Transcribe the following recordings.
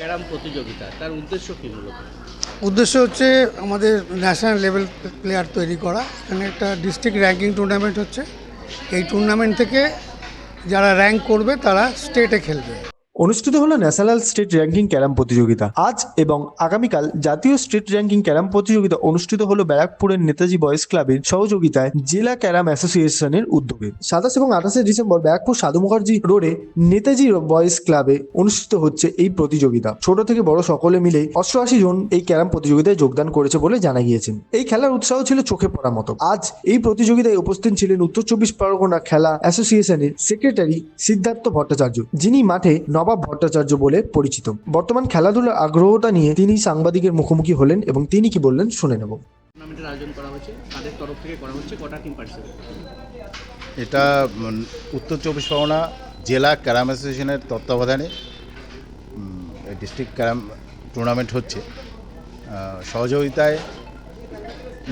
Carrom প্রতিযোগিতা, তার উদ্দেশ্য কী মূলত? উদ্দেশ্য হচ্ছে আমাদের ন্যাশনাল লেভেল প্লেয়ার তৈরি করা। এখানে একটা ডিস্ট্রিক্ট র্যাঙ্কিং টুর্নামেন্ট হচ্ছে। এই টুর্নামেন্ট থেকে যারা র্যাঙ্ক করবে তারা স্টেটে খেলবে। অনুষ্ঠিত হলো ন্যাশনাল স্টেট র্যাঙ্কিং ক্যারাম প্রতিযোগিতা। আজ এবং আগামীকাল জাতীয় স্টেট র্যাঙ্কিং ক্যারাম প্রতিযোগিতা অনুষ্ঠিত হলো ব্যারাকপুরের নেতাজি বয়েজ ক্লাবের সহযোগিতায় জেলা ক্যারাম অ্যাসোসিয়েশনের উদ্যোগে। সাতাশ এবং আঠাশে ডিসেম্বর ব্যারাকপুর সাধু মুখার্জি রোডে নেতাজি বয়েজ ক্লাবে অনুষ্ঠিত হচ্ছে এই প্রতিযোগিতা। ছোট থেকে বড় সকলে মিলে অষ্টআশি জন এই ক্যারাম প্রতিযোগিতায় যোগদান করেছে বলে জানা গিয়েছেন এই খেলার উৎসাহ ছিল চোখে পড়ার মতো। আজ এই প্রতিযোগিতায় উপস্থিত ছিলেন উত্তর চব্বিশ পরগনা খেলা অ্যাসোসিয়েশনের সেক্রেটারি সিদ্ধার্থ ভট্টাচার্য, যিনি মাঠে নবাব ভট্টাচার্য বলে পরিচিত। বর্তমান খেলাধুলার আগ্রহতা নিয়ে তিনি সাংবাদিকের মুখোমুখি হলেন এবং তিনি কি বললেন শুনে নেব। টুর্নামেন্টের আয়োজন করা হয়েছে তাদের তরফ থেকে করা হচ্ছে কটা টিম পার্টিসিপেট এটা উত্তর চব্বিশ পরগনা জেলা ক্যারাম অ্যাসোসিয়েশনের তত্ত্বাবধানে ডিস্ট্রিক্ট ক্যারাম টুর্নামেন্ট হচ্ছে। সহযোগিতায়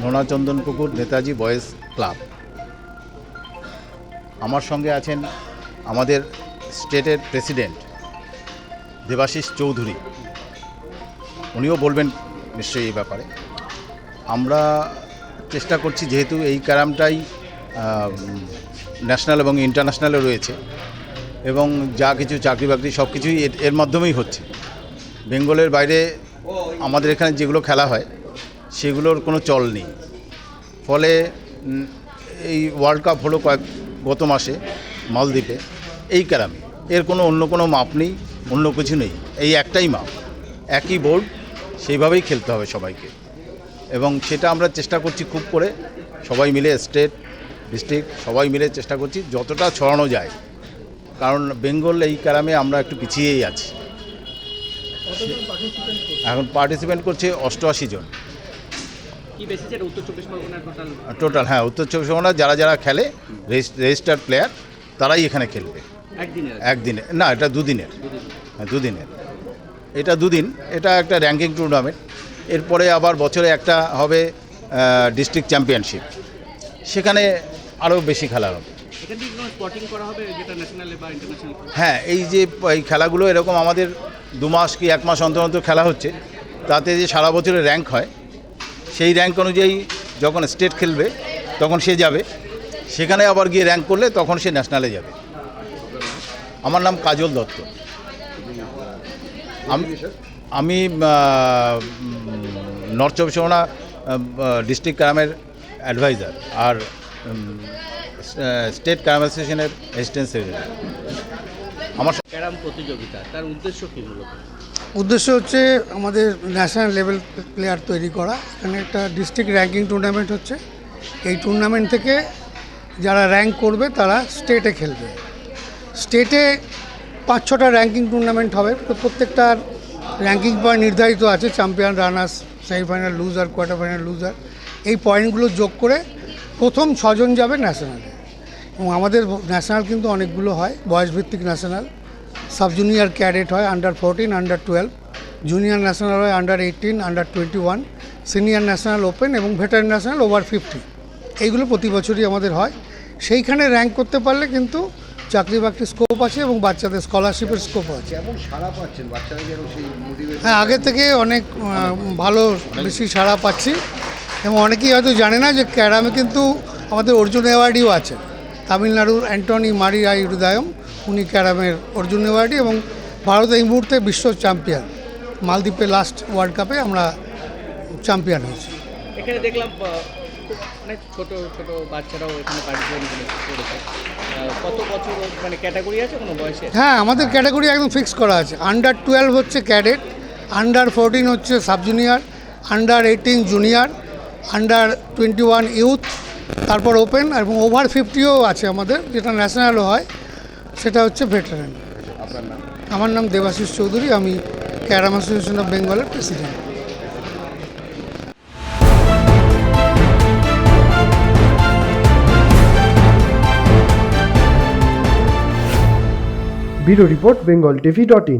নোনাচন্দন পুকুর নেতাজি বয়েজ ক্লাব আমার সঙ্গে আছেন আমাদের স্টেটের প্রেসিডেন্ট দেবাশিস চৌধুরী। উনিও বলবেন নিশ্চয়ই এই ব্যাপারে। আমরা চেষ্টা করছি যেহেতু এই ক্যারামটাই ন্যাশনাল এবং ইন্টারন্যাশনালে রয়েছে এবং যা কিছু চাকরি বাকরি সব কিছুই এর- মাধ্যমেই হচ্ছে। বেঙ্গলের বাইরে আমাদের এখানে যেগুলো খেলা হয়, সেগুলোর কোনো চল নেই। ফলে এই ওয়ার্ল্ড কাপ হলো কয়েক, গত মাসে মালদ্বীপে, এই ক্যারামে। এর কোনো অন্য কোনো মাপ নেই। অন্য কিছু নেই। এই একটাই মাপ। একই বোর্ড সেইভাবেই খেলতে হবে সবাইকে। এবং সেটা আমরা চেষ্টা করছি খুব করে। সবাই মিলে স্টেট ডিস্ট্রিক্ট সবাই মিলে চেষ্টা করছি যতটা ছড়ানো যায়। কারণ বেঙ্গল এই ক্যারামে আমরা একটু পিছিয়েই আছি। এখন পার্টিসিপেন্ট করছে অষ্টআশি জন। টোটাল হ্যাঁ উত্তর চব্বিশ পরগনা যারা যারা খেলে রেজিস্টার্ড প্লেয়ার তারাই এখানে খেলবে। একদিনের? একদিনে না এটা দুদিনের। দুদিনের। এটা দুদিন এটা একটা র্যাঙ্কিং টুর্নামেন্ট এরপরে আবার বছরে একটা হবে ডিস্ট্রিক্ট চ্যাম্পিয়নশিপ সেখানে আরও বেশি খেলা হবে। হ্যাঁ এই যে এই খেলাগুলো এরকম আমাদের দু মাস কি এক মাস অন্তর অন্তর খেলা হচ্ছে তাতে যে সারা বছরের র্যাঙ্ক হয় সেই র্যাঙ্ক অনুযায়ী যখন স্টেট খেলবে তখন সে যাবে। সেখানে আবার গিয়ে র্যাঙ্ক করলে তখন সে ন্যাশনালে যাবে। আমার নাম কাজল দত্ত। আমি আমি নর্থ চব্বিশ পরগনা ডিস্ট্রিক্ট ক্যারামের অ্যাডভাইজার আর স্টেট ক্যারাম অ্যাসোসিয়েশনের অ্যাসিস্ট্যান্ট সেক্রেটারি। আমার ক্যারাম প্রতিযোগিতা তার উদ্দেশ্য কী মূলত? উদ্দেশ্য হচ্ছে আমাদের ন্যাশনাল লেভেল প্লেয়ার তৈরি করা। এখানে একটা ডিস্ট্রিক্ট র্যাঙ্কিং টুর্নামেন্ট হচ্ছে। এই টুর্নামেন্ট থেকে যারা র্যাঙ্ক করবে তারা স্টেটে খেলবে। স্টেটে পাঁচ ছটা র্যাঙ্কিং টুর্নামেন্ট হবে। তো প্রত্যেকটার র্যাঙ্কিং পয়েন্ট নির্ধারিত আছে। Champion runners semifinal loser quarter final loser এই পয়েন্টগুলো যোগ করে প্রথম ছজন যাবে ন্যাশনালে এবং আমাদের ন্যাশনাল কিন্তু অনেকগুলো হয়। বয়সভিত্তিক ন্যাশনাল সাব জুনিয়র ক্যাডেট হয় under fourteen under twelve junior national হয় under eighteen under twenty one senior national open এবং ভেটার ন্যাশনাল ওভার ফিফটি এইগুলো প্রতি বছরই আমাদের হয়। সেইখানে র্যাঙ্ক করতে পারলে কিন্তু চাকরি বাকরির স্কোপ আছে এবং বাচ্চাদের স্কলারশিপের স্কোপ আছে। হ্যাঁ আগে থেকে অনেক ভালো বেশি সাড়া পাচ্ছি। এবং অনেকেই হয়তো জানে না যে ক্যারামে কিন্তু আমাদের অর্জুন অ্যাওয়ার্ডও আছে। তামিলনাড়ুর অ্যান্টনি মারিয়া হৃদয়ম উনি ক্যারামের অর্জুন অ্যাওয়ার্ডই এবং ভারত এই মুহূর্তে বিশ্ব চ্যাম্পিয়ন মালদ্বীপে লাস্ট ওয়ার্ল্ড কাপে আমরা চ্যাম্পিয়ন হয়েছি। এখানে দেখলাম অনেক ছোট ছোট বাচ্চারাও এখানে পার্টিসিপেট করেছে। কত বছর মানে ক্যাটাগরি আছে কোনো বয়সে? হ্যাঁ আমাদের ক্যাটাগরি একদম ফিক্স করা আছে। আন্ডার টুয়েলভ হচ্ছে ক্যাডেট আন্ডার ফোরটিন হচ্ছে sub junior under eighteen junior under twenty one youth তারপর ওপেন এবং ওভার ফিফটিও আছে আমাদের যেটা ন্যাশনালও হয় সেটা হচ্ছে ভেটারেন আমার নাম দেবাশিস চৌধুরী আমি ক্যারাম অ্যাসোসিয়েশন অফ বেঙ্গলের president bureau report Bengal TV dot in